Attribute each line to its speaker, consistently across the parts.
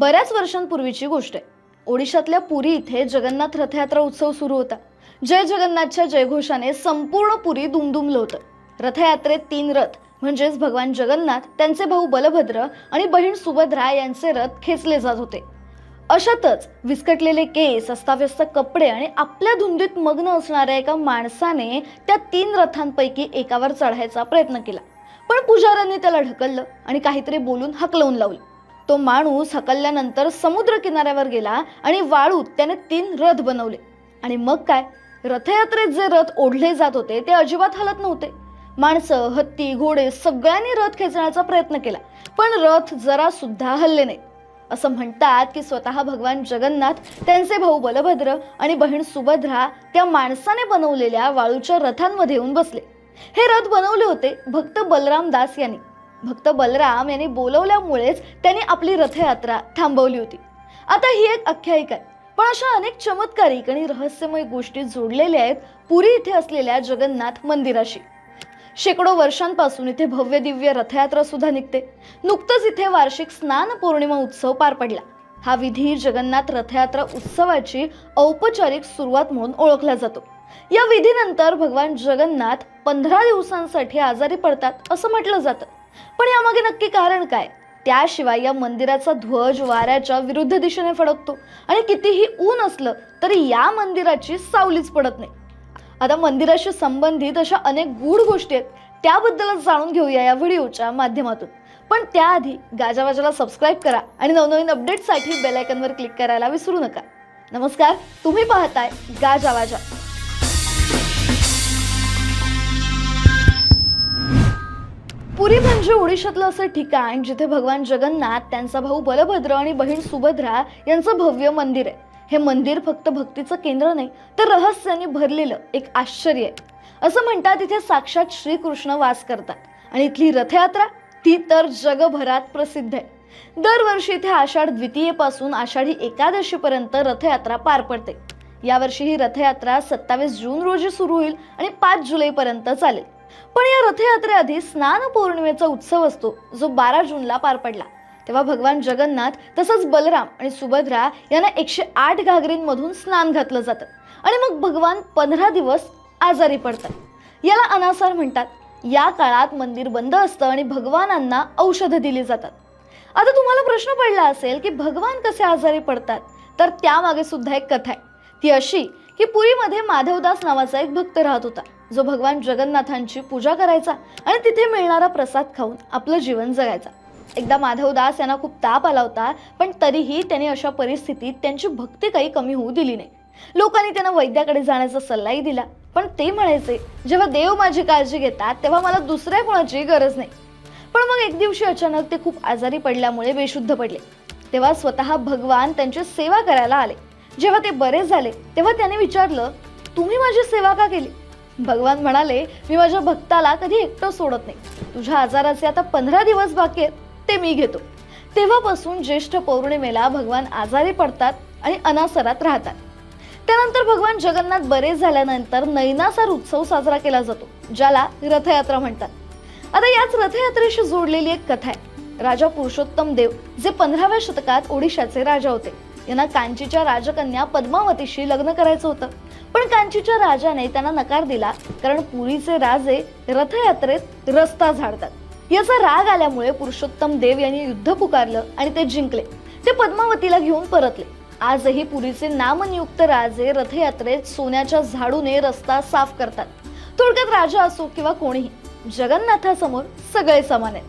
Speaker 1: बऱ्याच वर्षांपूर्वीची गोष्ट आहे. ओडिशातल्या पुरी इथे जगन्नाथ रथयात्रा उत्सव सुरू होता. जय जगन्नाथच्या जयघोषाने संपूर्ण पुरी दुमदुमलं होतं. रथयात्रेत तीन रथ म्हणजेच भगवान जगन्नाथ त्यांचे भाऊ बलभद्र आणि बहीण सुभद्रा यांचे रथ खेचले जात होते. अशातच विस्कटलेले केस अस्ताव्यस्त कपडे आणि आपल्या धुंदीत मग्न असणाऱ्या एका माणसाने त्या तीन रथांपैकी एकावर चढायचा प्रयत्न केला. पण पुजाऱ्यांनी त्याला ढकललं आणि काहीतरी बोलून हकलवून लावलं. तो माणूस हकलल्यानंतर समुद्र किनाऱ्यावर गेला आणि वाळूत त्याने तीन रथ बनवले. आणि मग काय? रथयात्रेत जे रथ ओढले जात होते ते अजिबात हलत नव्हते. माणसं हत्ती घोडे सगळ्यांनी रथ खेचण्याचा प्रयत्न केला पण रथ जरा सुद्धा हल्ले नाही असं म्हणतात की स्वतः भगवान जगन्नाथ त्यांचे भाऊ बलभद्र आणि बहीण सुभद्रा त्या माणसाने बनवलेल्या वाळूच्या रथांमध्ये येऊन बसले. हे रथ बनवले होते भक्त बलराम दास यांनी. भक्त बलराम यांनी बोलवल्यामुळेच त्यांनी आपली रथयात्रा थांबवली होती. आता ही एक आख्यायिका आहे. पण अशा अनेक चमत्कारिक आणि रहस्यमय गोष्टी जोडलेल्या आहेत पुरी इथे असलेल्या जगन्नाथ मंदिराशी. शेकडो वर्षांपासून इथे भव्य दिव्य रथयात्रा सुद्धा निघते. नुकतंच इथे वार्षिक स्नान पौर्णिमा उत्सव पार पडला. हा विधी जगन्नाथ रथयात्रा उत्सवाची औपचारिक सुरुवात म्हणून ओळखला जातो. या विधीनंतर भगवान जगन्नाथ पंधरा दिवसांसाठी आजारी पडतात असं म्हटलं जातं. पण यामागे नक्की कारण काय? त्याशिवाय या मंदिराचा ध्वज वाऱ्याच्या विरुद्ध दिशेने फडकतो. आणि कितीही ऊन असलं तरी या मंदिराची सावलीच पडत नाही. आता मंदिराशी संबंधित अशा अनेक गूढ गोष्टी आहेत त्याबद्दलच जाणून घेऊया या व्हिडिओच्या माध्यमातून. पण त्याआधी गाजावाजाला सबस्क्राईब करा आणि नवनवीन अपडेटसाठी बेलायकनवर क्लिक करायला विसरू नका. नमस्कार तुम्ही पाहताय गाजावाजा. पुरी म्हणजे ओडिशातलं असं ठिकाण जिथे भगवान जगन्नाथ त्यांचा भाऊ बलभद्र आणि बहीण सुभद्रा यांचं भव्य मंदिर आहे. हे मंदिर फक्त भक्तीचं केंद्र नाही तर रहस्याने भरलेलं एक आश्चर्य आहे. असं म्हणतात इथे साक्षात श्रीकृष्ण वास करतात आणि इथली रथयात्रा ती तर जगभरात प्रसिद्ध आहे. दरवर्षी इथे आषाढ द्वितीयेपासून आषाढी एकादशीपर्यंत रथयात्रा पार पडते. यावर्षी ही रथयात्रा सत्तावीस जून रोजी सुरू होईल आणि पाच जुलैपर्यंत चालेल. पण या रथयात्रेआधी स्नान पौर्णिमेचा उत्सव असतो जो बारा जूनला पार पडला. तेव्हा भगवान जगन्नाथ तसंच बलराम आणि सुभद्रा यांना एकशे आठ घागरींमधून स्नान घातलं जातं. आणि मग भगवान पंधरा दिवस आजारी पडतात. याला अनासार म्हणतात. या काळात मंदिर बंद असतं आणि भगवानांना औषधं दिली जातात. आता तुम्हाला प्रश्न पडला असेल की भगवान कसे आजारी पडतात? तर त्यामागे सुद्धा एक कथा आहे. ती अशी की पुरीमध्ये माधवदास नावाचा एक भक्त राहत होता. जो भगवान जगन्नाथांची पूजा करायचा आणि तिथे मिळणारा प्रसाद खाऊन आपलं जीवन जगायचा. एकदा माधवदास यांना खूप ताप आला होता पण तरीही त्यांनी अशा परिस्थितीत त्यांची भक्ती काही कमी होऊ दिली नाही. लोकांनी त्यांना वैद्याकडे जाण्याचा सल्लाही दिला पण ते म्हणायचे जेव्हा देव माझी काळजी घेतात तेव्हा मला दुसऱ्या कोणाची गरज नाही. पण मग एक दिवशी अचानक ते खूप आजारी पडल्यामुळे बेशुद्ध पडले. तेव्हा स्वतः भगवान त्यांची सेवा करायला आले. जेव्हा ते बरे झाले तेव्हा त्याने विचारलं तुम्ही माझी सेवा का केली? भगवान म्हणाले मी माझ्या भक्ताला कधी एकटं सोडत नाही. तुझ्या आजाराचे आता पंधरा दिवस बाकी आहेत ते मी घेतो. तेव्हापासून ज्येष्ठ पौर्णिमेला भगवान आजारी पडतात आणि अनासरात राहतात. त्यानंतर भगवान जगन्नाथ बरे झाल्यानंतर नैनासार उत्सव साजरा केला जातो ज्याला रथयात्रा म्हणतात. आता याच रथयात्रेशी जोडलेली एक कथा आहे. राजा पुरुषोत्तम देव जे पंधराव्या शतकात ओडिशाचे राजा होते. यांना कांचीच्या राजकन्या पद्मावतीशी लग्न करायचं होतं. पण कांचीच्या राजाने त्यांना नकार दिला कारण पुरीचे राजे रथयात्रेत रस्ता झाडतात. याचा राग आल्यामुळे पुरुषोत्तम देव यांनी युद्ध पुकारलं आणि ते जिंकले. ते पद्मावतीला घेऊन परतले. आजही पुरीचे नामनियुक्त राजे रथयात्रेत सोन्याच्या झाडूने रस्ता साफ करतात. थोडक्यात राजा असो किंवा कोणीही जगन्नाथासमोर सगळे समान आहेत.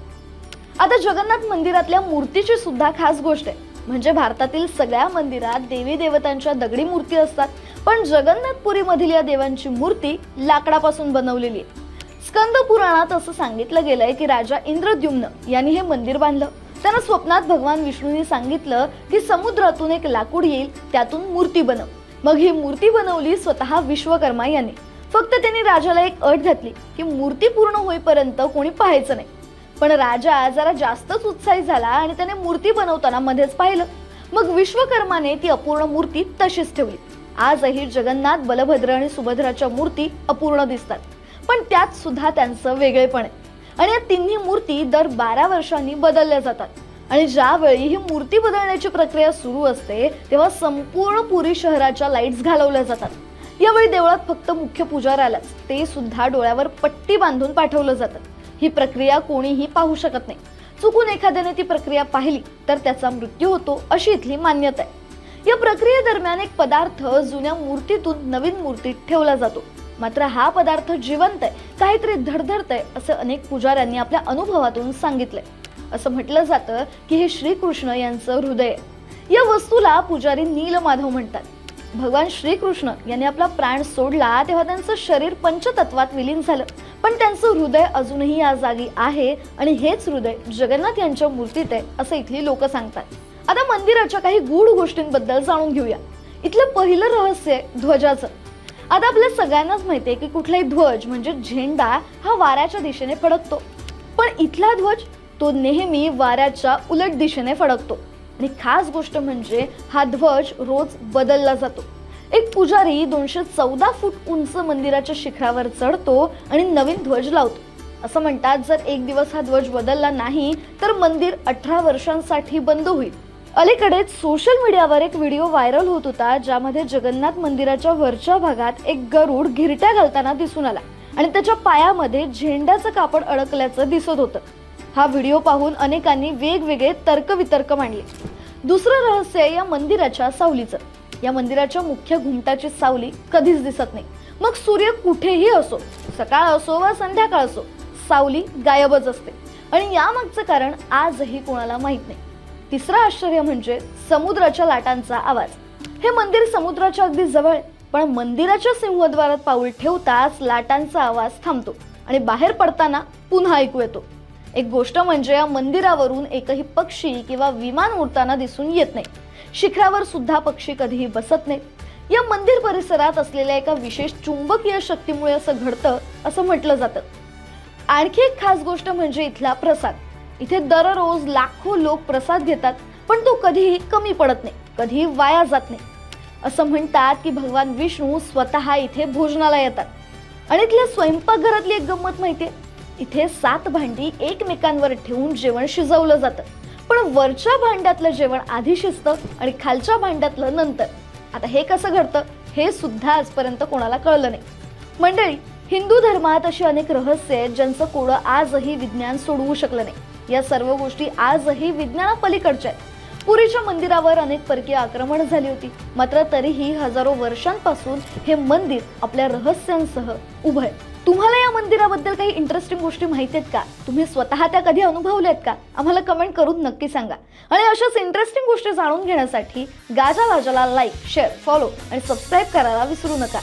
Speaker 1: आता जगन्नाथ मंदिरातल्या मूर्तीची सुद्धा खास गोष्ट आहे. म्हणजे भारतातील सगळ्या मंदिरात देवी देवतांच्या दगडी मूर्ती असतात. पण जगन्नाथपुरीमधील या देवांची मूर्ती लाकडापासून बनवलेली आहे. स्कंद पुराणात असं सांगितलं गेलंय की राजा इंद्रद्युम्न यांनी हे मंदिर बांधलं. त्यांना स्वप्नात भगवान विष्णूंनी सांगितलं की समुद्रातून एक लाकूड येईल त्यातून मूर्ती बनव. मग ही मूर्ती बनवली स्वतः विश्वकर्मा यांनी. फक्त त्यांनी राजाला एक अट घातली की मूर्ती पूर्ण होईपर्यंत कोणी पाहायचं नाही. पण राजा जरा जास्तच उत्साही झाला आणि त्याने मूर्ती बनवताना मध्येच पाहिलं. मग विश्वकर्माने ती अपूर्ण मूर्ती तशीच ठेवली. आजही जगन्नाथ बलभद्र आणि सुभद्राच्या मूर्ती अपूर्ण दिसतात. पण त्यात सुद्धा त्यांचं वेगळेपण आहे. आणि या तिन्ही मूर्ती दर बारा वर्षांनी बदलल्या जातात. आणि ज्यावेळी ही मूर्ती बदलण्याची प्रक्रिया सुरू असते तेव्हा संपूर्ण पुरी शहराच्या लाईट्स घालवल्या जातात. यावेळी देवळात फक्त मुख्य पुजाऱ्यालाच ते सुद्धा डोळ्यावर पट्टी बांधून पाठवलं जातं. ही प्रक्रिया कोणीही पाहू शकत नाही. चुकून एखाद्याने ती प्रक्रिया पाहिली तर त्याचा मृत्यू होतो अशी इथली मान्यता आहे. या प्रक्रियेदरम्यान एक पदार्थ जुन्या मूर्तीतून नवीन मूर्तीत ठेवला जातो. मात्र हा पदार्थ जिवंत आहे काहीतरी धडधडतंय असं अनेक पुजाऱ्यांनी आपल्या अनुभवातून सांगितलंय. असं म्हटलं जातं की हे श्रीकृष्ण यांचं हृदय या वस्तूला पुजारी नीलमाधव म्हणतात. भगवान श्रीकृष्ण यांनी आपला प्राण सोडला तेव्हा त्यांचं शरीर पंचतत्वात विलीन झालं. पण त्यांचं हृदय अजूनही या जागी आहे आणि हेच हृदय जगन्नाथ यांच्या मूर्तीत आहे असं इथली लोक सांगतात. आता मंदिराच्या काही गूढ गोष्टींबद्दल जाणून घेऊया. इथलं पहिलं रहस्य आहे ध्वजाचं. आता आपल्या सगळ्यांनाच माहितीये की कुठलाही ध्वज म्हणजे झेंडा हा वाऱ्याच्या दिशेने फडकतो. पण इथला ध्वज तो नेहमी वाऱ्याच्या उलट दिशेने फडकतो. आणि खास गोष्ट म्हणजे हा ध्वज रोज बदलला जातो. एक पुजारी दोनशे चौदा फूट उंच मंदिराच्या शिखरावर चढतो आणि नवीन ध्वज लावतो. असं म्हणतात जर एक दिवस हा ध्वज बदलला नाही तर मंदिर अठरा वर्षांसाठी बंद होईल. अलीकडेच सोशल मीडियावर एक व्हिडिओ व्हायरल होत होता ज्यामध्ये जगन्नाथ मंदिराच्या वरच्या भागात एक गरुड घिरट्या घालताना दिसून आला. आणि त्याच्या पायामध्ये झेंड्याचं कापड अडकल्याचं दिसत होतं. हा व्हिडिओ पाहून अनेकांनी वेगवेगळे तर्कवितर्क मांडले. दुसरं रहस्य या मंदिराच्या सावलीचं. या मंदिराच्या मुख्य घुमटाची सावली कधीच दिसत नाही. मग सूर्य कुठेही असो सकाळ असो वा संध्याकाळ असो सावली गायबच असते. आणि यामागचं कारण आजही कोणाला माहीत नाही. तिसरं आश्चर्य म्हणजे समुद्राच्या लाटांचा आवाज. हे मंदिर समुद्राच्या अगदी जवळ पण मंदिराच्या सिंहद्वारात पाऊल ठेवताच लाटांचा आवाज थांबतो आणि बाहेर पडताना पुन्हा ऐकू येतो. एक गोष्ट म्हणजे या मंदिरावरून एकही पक्षी किंवा विमान उडताना दिसून येत नाही. शिखरावर सुद्धा पक्षी कधीही बसत नाहीत. या मंदिर परिसरात असलेल्या एका विशेष चुंबकीय शक्तीमुळे असं घडतं असं म्हटलं जातं. आणखी एक खास गोष्ट म्हणजे इथला प्रसाद. इथे दररोज लाखो लोक प्रसाद घेतात पण तो कधीही कमी पडत नाही कधीही वाया जात नाही. असं म्हणतात की भगवान विष्णू स्वतः इथे भोजनाला येतात. आणि इथल्या स्वयंपाकघरातली एक गंमत माहितीये इथे सात भांडी एकमेकांवर ठेवून जेवण शिजवलं जातं. पण वरच्या भांड्यातलं जेवण आधी शिजतं आणि खालच्या भांड्यातलं नंतर. आता हे कसं घडतं हे सुद्धा आजपर्यंत कोणाला कळलं नाही. मंडळी हिंदू धर्मात अशी अनेक रहस्य आहेत ज्यांचं कोडं आजही विज्ञान सोडवू शकलं नाही. या सर्व गोष्टी आजही विज्ञानापलीकडच्या आहेत. पुरीच्या मंदिरावर अनेक परकीय आक्रमण झाली होती. मात्र तरीही हजारो वर्षांपासून हे मंदिर आपल्या रहस्यांसह उभं आहे. तुम्हाला या मंदिराबद्दल काही इंटरेस्टिंग गोष्टी माहिती आहेत का? तुम्ही स्वतः त्या कधी अनुभवल्यात का? आम्हाला कमेंट करून नक्की सांगा. आणि अशाच इंटरेस्टिंग गोष्टी जाणून घेण्यासाठी गाजा वाजाला लाईक शेअर फॉलो आणि सबस्क्राईब करायला विसरू नका.